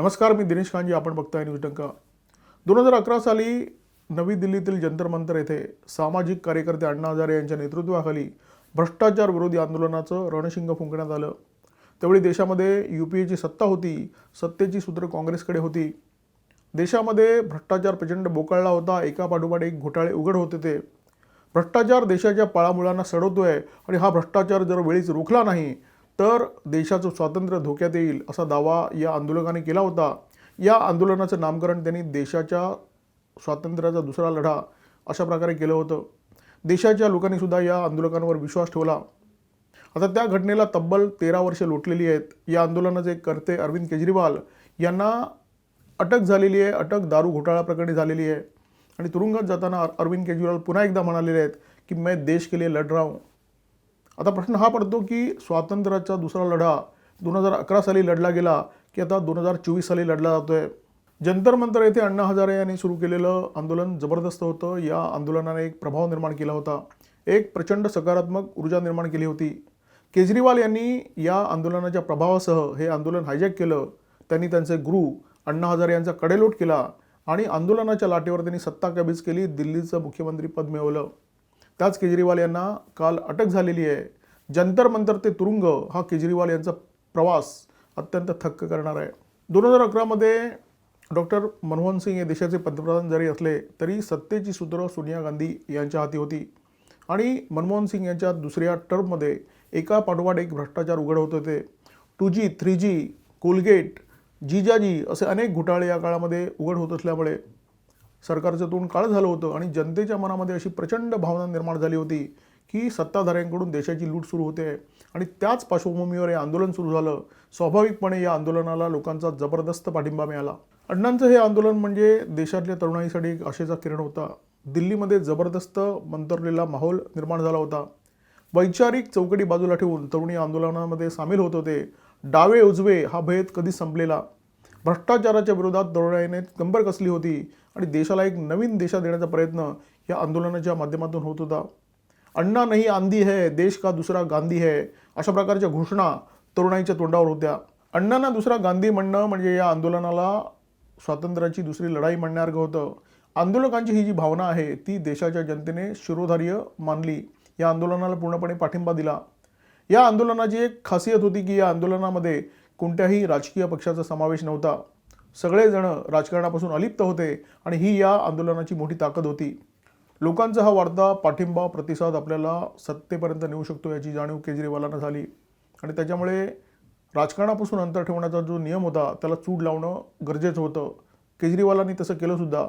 नमस्कार मी दिनेश कांजी आपण बघताय न्यूज डंका. दोन हजार अकरा साली नवी दिल्लीतील जंतर मंतर येथे सामाजिक कार्यकर्ते अण्णा हजारे यांच्या नेतृत्वाखाली भ्रष्टाचार विरोधी आंदोलनाचं रणशिंग फुंकण्यात आलं. त्यावेळी देशामध्ये यू पी एची सत्ता होती सत्तेची सूत्र काँग्रेसकडे होती. देशामध्ये भ्रष्टाचार प्रचंड बोकाळला होता एका पाठोपाठ एक घोटाळे उघड होते ते. भ्रष्टाचार देशाच्या पाळामुळांना सडवतोय आणि हा भ्रष्टाचार जर वेळीच रोखला नाही तर देशाचं स्वातंत्र्य धोक्यात येईल असा दावा या आंदोलकाने केला होता. या आंदोलनाचं नामकरण त्यांनी देशाच्या स्वातंत्र्याचा दुसरा लढा अशा प्रकारे केलं होतं. देशाच्या लोकांनीसुद्धा या आंदोलकांवर विश्वास ठेवला. आता त्या घटनेला तब्बल तेरा वर्षे लोटलेली आहेत. या आंदोलनाचे कर्ते अरविंद केजरीवाल यांना अटक झालेली आहे. अटक दारू घोटाळा प्रकरणी झालेली आहे. आणि तुरुंगात जाताना अरविंद केजरीवाल पुन्हा एकदा म्हणालेले आहेत की मैं देश के लिए लढ रहा हूं. आता प्रश्न हा पडतो की स्वातंत्र्याचा दुसरा लढा दोन हजार अकरा साली लढला गेला की आता दोन हजार चोवीस साली लढला जातोय? जंतर मंतर येथे अण्णा हजारे यांनी सुरू केलेलं आंदोलन जबरदस्त होतं. या आंदोलनाने एक प्रभाव निर्माण केला होता. एक प्रचंड सकारात्मक ऊर्जा निर्माण केली होती. केजरीवाल यांनी या आंदोलनाच्या प्रभावासह हे आंदोलन हायजॅक केलं. त्यांनी त्यांचे गुरु अण्णा हजारे यांचा कडेलोट केला आणि आंदोलनाच्या लाटेवर त्यांनी सत्ता काबीज केली. दिल्लीचं मुख्यमंत्रीपद मिळवलं. त्याच केजरीवाल यांना काल अटक झालेली आहे. जंतर मंतर ते तुरुंग हा केजरीवाल यांचा प्रवास अत्यंत थक्क करणार आहे. दोन हजार अकरामध्ये डॉक्टर मनमोहन सिंग हे देशाचे पंतप्रधान जरी असले तरी सत्तेची सूत्र सोनिया गांधी यांच्या हाती होती. आणि मनमोहन सिंग यांच्या दुसऱ्या टर्ममध्ये एका पाठोपाठ एक भ्रष्टाचार उघड होत. होते two G three G Coalgate जिजाजी असे अनेक घोटाळे या काळामध्ये उघड होत असल्यामुळे सरकारचं तोंड काळं झालं होतं आणि जनतेच्या मनामध्ये अशी प्रचंड भावना निर्माण झाली होती की सत्ताधाऱ्यांकडून देशाची लूट सुरू होते. आणि त्याच पार्श्वभूमीवर हे आंदोलन सुरू झालं. स्वाभाविकपणे या आंदोलनाला लोकांचा जबरदस्त पाठिंबा मिळाला. अण्णांचं हे आंदोलन म्हणजे देशातल्या तरुणाईसाठी एक आशेचा किरण होता. दिल्लीमध्ये जबरदस्त मंतरलेला माहोल निर्माण झाला होता. वैचारिक चौकटी बाजूला ठेवून तरुणी आंदोलनामध्ये सामील होत होते. डावे उजवे हा भेद कधी संपलेला? भ्रष्टाचाराच्या विरोधात तरुणाईने कंबर कसली होती? आणि देशाला एक नवीन दिशा देण्याचा प्रयत्न या आंदोलनाच्या माध्यमातून होत होता. अण्णा नाही आंधी है देश का दुसरा गांधी है अशा प्रकारच्या घोषणा तरुणाईच्या तोंडावर होत्या. अण्णांना दुसरा गांधी म्हणणं म्हणजे या आंदोलनाला स्वातंत्र्याची दुसरी लढाई म्हणण्यासारखं होतं. आंदोलकांची ही जी भावना आहे ती देशाच्या जनतेने शिरोधार्य मानली. या आंदोलनाला पूर्णपणे पाठिंबा दिला. या आंदोलनाची एक खासियत होती की या आंदोलनामध्ये कोणत्याही राजकीय पक्षाचा समावेश नव्हता. सगळेजण राजकारणापासून अलिप्त होते आणि ही या आंदोलनाची मोठी ताकद होती. लोकांचा हा वाढता पाठिंबा प्रतिसाद आपल्याला सत्तेपर्यंत नेऊ शकतो याची जाणीव केजरीवालांना झाली. आणि त्याच्यामुळे राजकारणापासून अंतर ठेवण्याचा जो नियम होता त्याला चूड लावणं गरजेचं होतं. केजरीवालांनी तसं केलंसुद्धा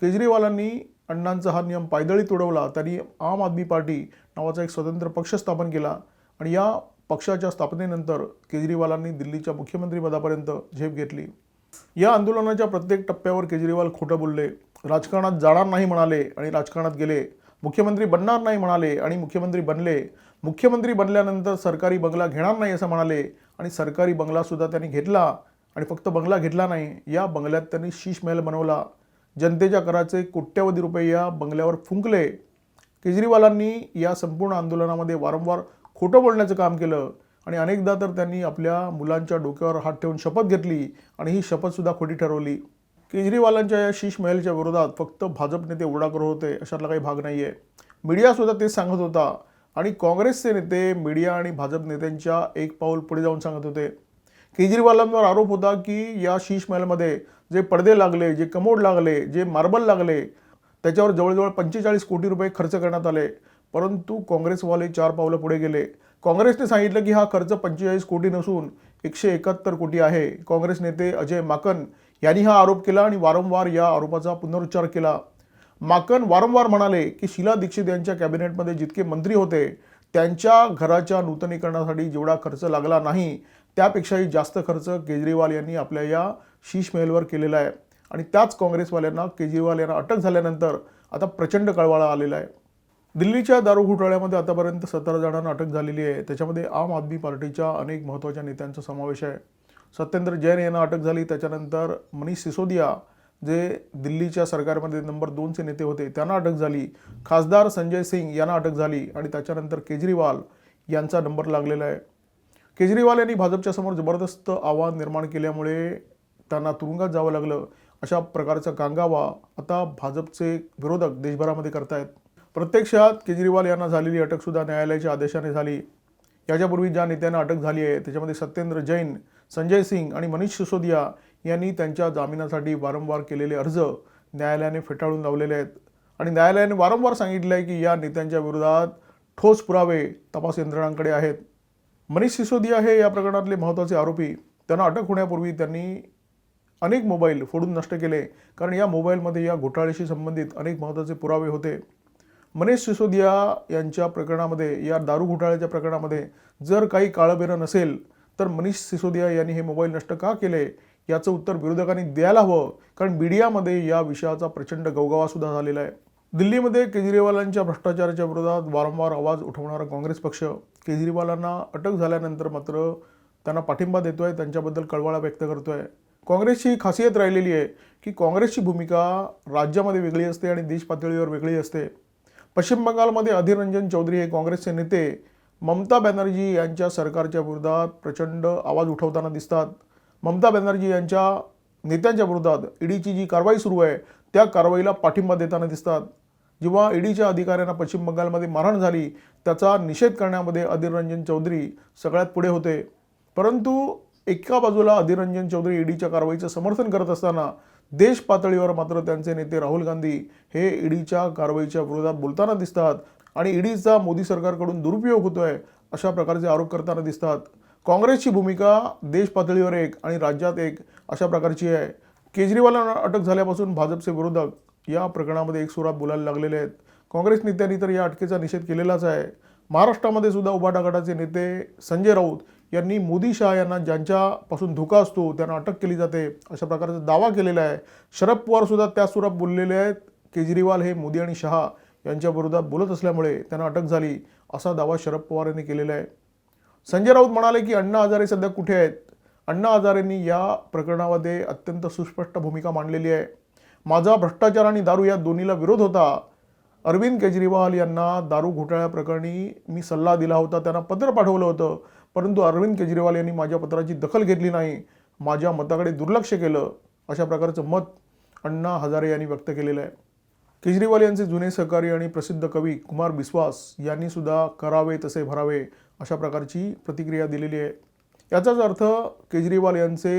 केजरीवालांनी अण्णांचा हा नियम पायदळी तोडवला त्यांनी आम आदमी पार्टी नावाचा एक स्वतंत्र पक्ष स्थापन केला आणि या पक्षाच्या स्थापनेनंतर केजरीवालांनी दिल्लीच्या मुख्यमंत्रीपदापर्यंत झेप घेतली. या आंदोलनाच्या प्रत्येक टप्प्यावर केजरीवाल खोटं बोलले. राजकारणात जाणार नाही म्हणाले आणि राजकारणात गेले. मुख्यमंत्री बनणार नाही म्हणाले आणि मुख्यमंत्री बनले. मुख्यमंत्री बनल्यानंतर सरकारी बंगला घेणार नाही असं म्हणाले आणि सरकारी बंगलासुद्धा त्यांनी घेतला आणि फक्त बंगला घेतला नाही या बंगल्यात त्यांनी शीश महल बनवला. जनतेच्या कराचे कोट्यवधी रुपये या बंगल्यावर फुंकले. केजरीवालांनी या संपूर्ण आंदोलनामध्ये वारंवार खोटं बोलण्याचं काम केलं. आणि अनेकदा तर त्यांनी आपल्या मुलांच्या डोक्यावर हात ठेवून शपथ घेतली आणि ही शपथसुद्धा खोटी ठरवली. केजरीवालांच्या या शीश महलच्या विरोधात फक्त भाजप नेते ओरडा करत होते अशातला काही भाग नाही आहे मीडियासुद्धा तेच सांगत होता आणि काँग्रेसचे नेते मीडिया आणि भाजप नेत्यांच्या एक पाऊल पुढे जाऊन सांगत होते. केजरीवालांवर आरोप होता की या शीश महलमध्ये जे पडदे लागले जे कमोड लागले जे मार्बल लागले त्याच्यावर जवळजवळ पंचेचाळीस कोटी रुपये खर्च करण्यात आले. परंतु काँग्रेसवाले चार पावलं पुढे गेले. काँग्रेसने सांगितलं की हा खर्च पंचेचाळीस कोटी नसून एकशे एकाहत्तर कोटी आहे. काँग्रेस नेते अजय माकन यांनी हा आरोप केला आणि वारंवार या आरोपाचा पुनरुच्चार केला. माकन वारंवार म्हणाले की शीला दीक्षित यांच्या कॅबिनेटमध्ये जितके मंत्री होते त्यांच्या घराच्या नूतनीकरणासाठी जेवढा खर्च लागला नाही त्यापेक्षाही जास्त खर्च केजरीवाल यांनी आपल्या या शीश महलवर केलेला आहे. आणि त्याच काँग्रेसवाल्यांना केजरीवाल यांना अटक झाल्यानंतर आता प्रचंड कळवाळा आलेला आहे. दिल्लीच्या दारू घोटाळ्यामध्ये आतापर्यंत सतरा जणांना अटक झालेली आहे. त्याच्यामध्ये आम आदमी पार्टीच्या अनेक महत्त्वाच्या नेत्यांचा समावेश आहे. सत्येंद्र जैन यांना अटक झाली. त्याच्यानंतर मनीष सिसोदिया जे दिल्लीच्या सरकारमध्ये नंबर दोनचे नेते होते त्यांना अटक झाली. खासदार संजय सिंग यांना अटक झाली आणि त्याच्यानंतर केजरीवाल यांचा नंबर लागलेला आहे. केजरीवाल यांनी भाजपच्या समोर जबरदस्त आव्हान निर्माण केल्यामुळे त्यांना तुरुंगात जावं लागलं. अशा प्रकारचा गांगावा आता भाजपचे विरोधक देशभरामध्ये करतायत. प्रत्यक्षात केजरीवाल यांना झालेली अटकसुद्धा न्यायालयाच्या आदेशाने झाली. याच्यापूर्वी ज्या नेत्यांना अटक झाली आहे त्याच्यामध्ये सत्येंद्र जैन संजय सिंग आणि मनीष सिसोदिया यांनी त्यांच्या जामिनासाठी वारंवार केलेले अर्ज न्यायालयाने फेटाळून लावलेले आहेत. आणि न्यायालयाने वारंवार सांगितलं आहे की या नेत्यांच्या विरोधात ठोस पुरावे तपास यंत्रणांकडे आहेत. मनीष सिसोदिया हे या प्रकरणातले महत्त्वाचे आरोपी. त्यांना अटक होण्यापूर्वी त्यांनी अनेक मोबाईल फोडून नष्ट केले. कारण या मोबाईलमध्ये या घोटाळ्याशी संबंधित अनेक महत्त्वाचे पुरावे होते. मनीष सिसोदिया यांच्या प्रकरणामध्ये या दारू घोटाळ्याच्या प्रकरणामध्ये जर काही काळबेरं नसेल तर मनीष सिसोदिया यांनी हे मोबाईल नष्ट का केले? याचं उत्तर विरोधकांनी द्यायला हवं कारण मीडियामध्ये या विषयाचा प्रचंड गवगवासुद्धा झालेला आहे. दिल्लीमध्ये केजरीवालांच्या भ्रष्टाचाराच्या विरोधात वारंवार आवाज उठवणारा काँग्रेस पक्ष. केजरीवालांना अटक झाल्यानंतर मात्र त्यांना पाठिंबा देतो आहे त्यांच्याबद्दल कळवळा व्यक्त करतो आहे काँग्रेसची खासियत राहिलेली आहे की काँग्रेसची भूमिका राज्यामध्ये वेगळी असते आणि देश पातळीवर वेगळी असते. पश्चिम बंगालमध्ये अधीर रंजन चौधरी हे काँग्रेसचे नेते ममता बॅनर्जी यांच्या सरकारच्या विरोधात प्रचंड आवाज उठवताना दिसतात. ममता बॅनर्जी यांच्या नेत्यांच्या विरोधात ईडीची जी कारवाई सुरू आहे त्या कारवाईला पाठिंबा देताना दिसतात. जेव्हा ईडीच्या अधिकाऱ्यांना पश्चिम बंगालमध्ये मारहाण झाली त्याचा निषेध करण्यामध्ये अधीर रंजन चौधरी सगळ्यात पुढे होते. परंतु एका बाजूला अधीर रंजन चौधरी ईडीच्या कारवाईचं समर्थन करत असताना देश पातळीवर मात्र त्यांचे नेते राहुल गांधी हे ईडीच्या कारवाईच्या विरोधात बोलताना दिसतात आणि ईडीचा मोदी सरकारकडून दुरुपयोग होतोय अशा प्रकारचे आरोप करताना दिसतात. काँग्रेसची भूमिका देश पातळीवर एक आणि राज्यात एक अशा प्रकारची आहे. केजरीवालांना अटक झाल्यापासून भाजपचे विरोधक या प्रकरणामध्ये एक सुरात बोलायला लागलेले आहेत. काँग्रेस नेत्यांनी तर या अटकेचा निषेध केलेलाच आहे. महाराष्ट्रामध्ये सुद्धा उभाटा गटाचे नेते संजय राऊत यांनी मोदी शहा यांना ज्यांच्यापासून धोका असतो त्यांना अटक केली जाते अशा प्रकारचा दावा केलेला आहे. शरद पवारसुद्धा त्या सुरात बोललेले आहेत. केजरीवाल हे मोदी आणि शहा यांच्या विरोधात बोलत असल्यामुळे त्यांना अटक झाली असा दावा शरद पवार यांनी केलेला आहे. संजय राऊत म्हणाले की अण्णा हजारे सध्या कुठे आहेत? अण्णा हजारेंनी या प्रकरणामध्ये अत्यंत सुस्पष्ट भूमिका मांडलेली आहे. माझा भ्रष्टाचार आणि दारू या दोन्हीला विरोध होता. अरविंद केजरीवाल यांना दारू घोटाळ्याप्रकरणी मी सल्ला दिला होता त्यांना पत्र पाठवलं होतं. परंतु अरविंद केजरीवाल यांनी माझ्या पत्राची दखल घेतली नाही माझ्या मताकडे दुर्लक्ष केलं अशा प्रकारचं मत अण्णा हजारे यांनी व्यक्त केलेलं आहे. केजरीवाल यांचे जुने सहकारी आणि प्रसिद्ध कवी कुमार बिस्वास यांनी सुद्धा करावे तसे भरावे अशा प्रकारची प्रतिक्रिया दिलेली आहे. याचाच अर्थ केजरीवाल यांचे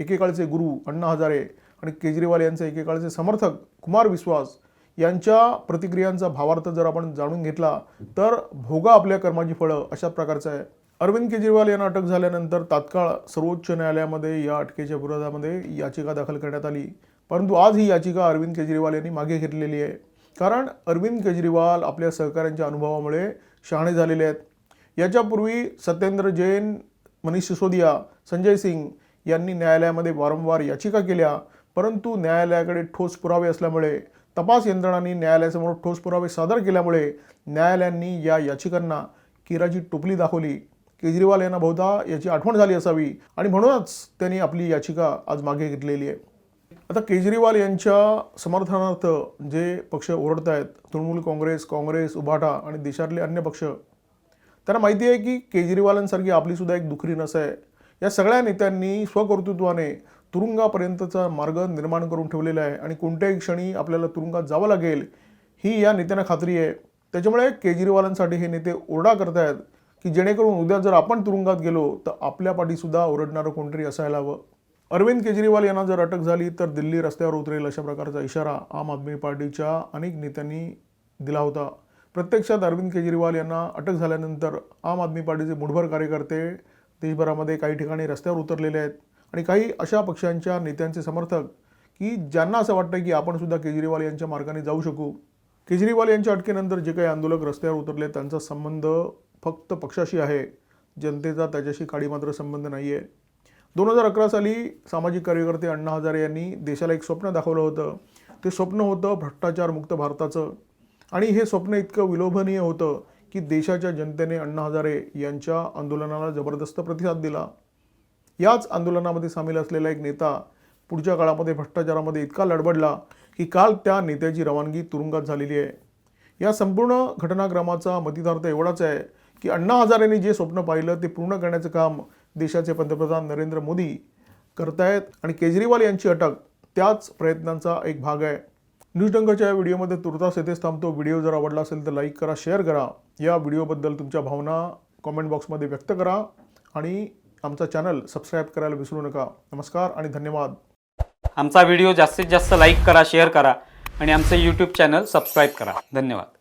एकेकाळचे गुरु अण्णा हजारे आणि केजरीवाल यांचे एकेकाळचे समर्थक कुमार विश्वास यांच्या प्रतिक्रियांचा भावार्थ जर आपण जाणून घेतला तर भोगा आपल्या कर्माची फळं अशा प्रकारचं आहे. अरविंद केजरीवाल यांना अटक झाल्यानंतर तात्काळ सर्वोच्च न्यायालयामध्ये या अटकेच्या विरोधामध्ये याचिका दाखल करण्यात आली. परंतु आज ही याचिका अरविंद केजरीवाल यांनी मागे घेतलेली आहे. कारण अरविंद केजरीवाल आपल्या सहकाऱ्यांच्या अनुभवामुळे शहाणे झालेले आहेत. याच्यापूर्वी सत्येंद्र जैन मनीष सिसोदिया संजय सिंग यांनी न्यायालयामध्ये वारंवार याचिका केल्या. परंतु न्यायालयाकडे ठोस पुरावे असल्यामुळे तपास यंत्रणांनी न्यायालयासमोर ठोस पुरावे सादर केल्यामुळे न्यायालयांनी या याचिकांना किराची टोपली दाखवली. केजरीवाल यांना बहुधा याची आठवण झाली असावी. आणि म्हणूनच त्यांनी आपली याचिका आज मागे घेतलेली आहे. आता केजरीवाल यांच्या समर्थनार्थ जे पक्ष ओरडत आहेत तृणमूल काँग्रेस काँग्रेस उभाटा आणि देशातले अन्य पक्ष त्यांना माहिती आहे की केजरीवालांसारखी आपलीसुद्धा एक दुखरी नस आहे. या सगळ्या नेत्यांनी स्वकर्तृत्वाने तुरुंगापर्यंतचा मार्ग निर्माण करून ठेवलेला आहे आणि कोणत्याही क्षणी आपल्याला तुरुंगात जावं लागेल ही या नेत्यांना खात्री आहे. त्याच्यामुळे केजरीवालांसाठी हे नेते ओरडा करतायत. की जेणेकरून उद्या जर आपण तुरुंगात गेलो तर आपल्या पाठीसुद्धा ओरडणारं कोणतरी असायला हवं. अरविंद केजरीवाल यांना जर अटक झाली तर दिल्ली रस्त्यावर उतरेल अशा प्रकारचा इशारा आम आदमी पार्टीच्या अनेक नेत्यांनी दिला होता. प्रत्यक्षात अरविंद केजरीवाल यांना अटक झाल्यानंतर आम आदमी पार्टीचे मुठभर कार्यकर्ते देशभरामध्ये काही ठिकाणी रस्त्यावर उतरलेले आहेत. आणि काही अशा पक्षांच्या नेत्यांचे समर्थक की ज्यांना असं वाटतं की आपणसुद्धा केजरीवाल यांच्या मार्गाने जाऊ शकू. केजरीवाल यांच्या अटकेनंतर जे काही आंदोलक रस्त्यावर उतरले त्यांचा संबंध फक्त पक्षाशी आहे. जनतेचा त्याच्याशी काळी मात्र संबंध नाही आहे दोन हजार अकरा साली सामाजिक कार्यकर्ते अण्णा हजारे यांनी देशाला एक स्वप्न दाखवलं होतं. ते स्वप्न होतं भ्रष्टाचारमुक्त भारताचं. आणि हे स्वप्न इतकं विलोभनीय होतं की देशाच्या जनतेने अण्णा हजारे यांच्या आंदोलनाला जबरदस्त प्रतिसाद दिला. याच आंदोलनामध्ये सामील असलेला एक नेता पुढच्या काळामध्ये भ्रष्टाचारामध्ये इतका लडबडला की काल त्या नेत्याची रवानगी तुरुंगात झालेली आहे. या संपूर्ण घटनाक्रमाचा मतितार्थ एवढाच आहे की अण्णा हजारेंनी जे स्वप्न पाहिलं ते पूर्ण करण्याचं काम देशाचे पंतप्रधान नरेंद्र मोदी करतायत आणि केजरीवाल यांची अटक त्याच प्रयत्नांचा एक भाग आहे. न्यूज डंकाच्या या व्हिडिओमध्ये तुर्तास येथेच थांबतो. व्हिडिओ जर आवडला असेल तर लाईक करा शेअर करा. या व्हिडिओबद्दल तुमच्या भावना कॉमेंट बॉक्समध्ये व्यक्त करा आणि आमचा चॅनल सबस्क्राईब करायला विसरू नका. नमस्कार आणि धन्यवाद. आमचा व्हिडिओ जास्तीत जास्त लाईक करा शेअर करा आणि आमचं यूट्यूब चॅनल सबस्क्राईब करा. धन्यवाद.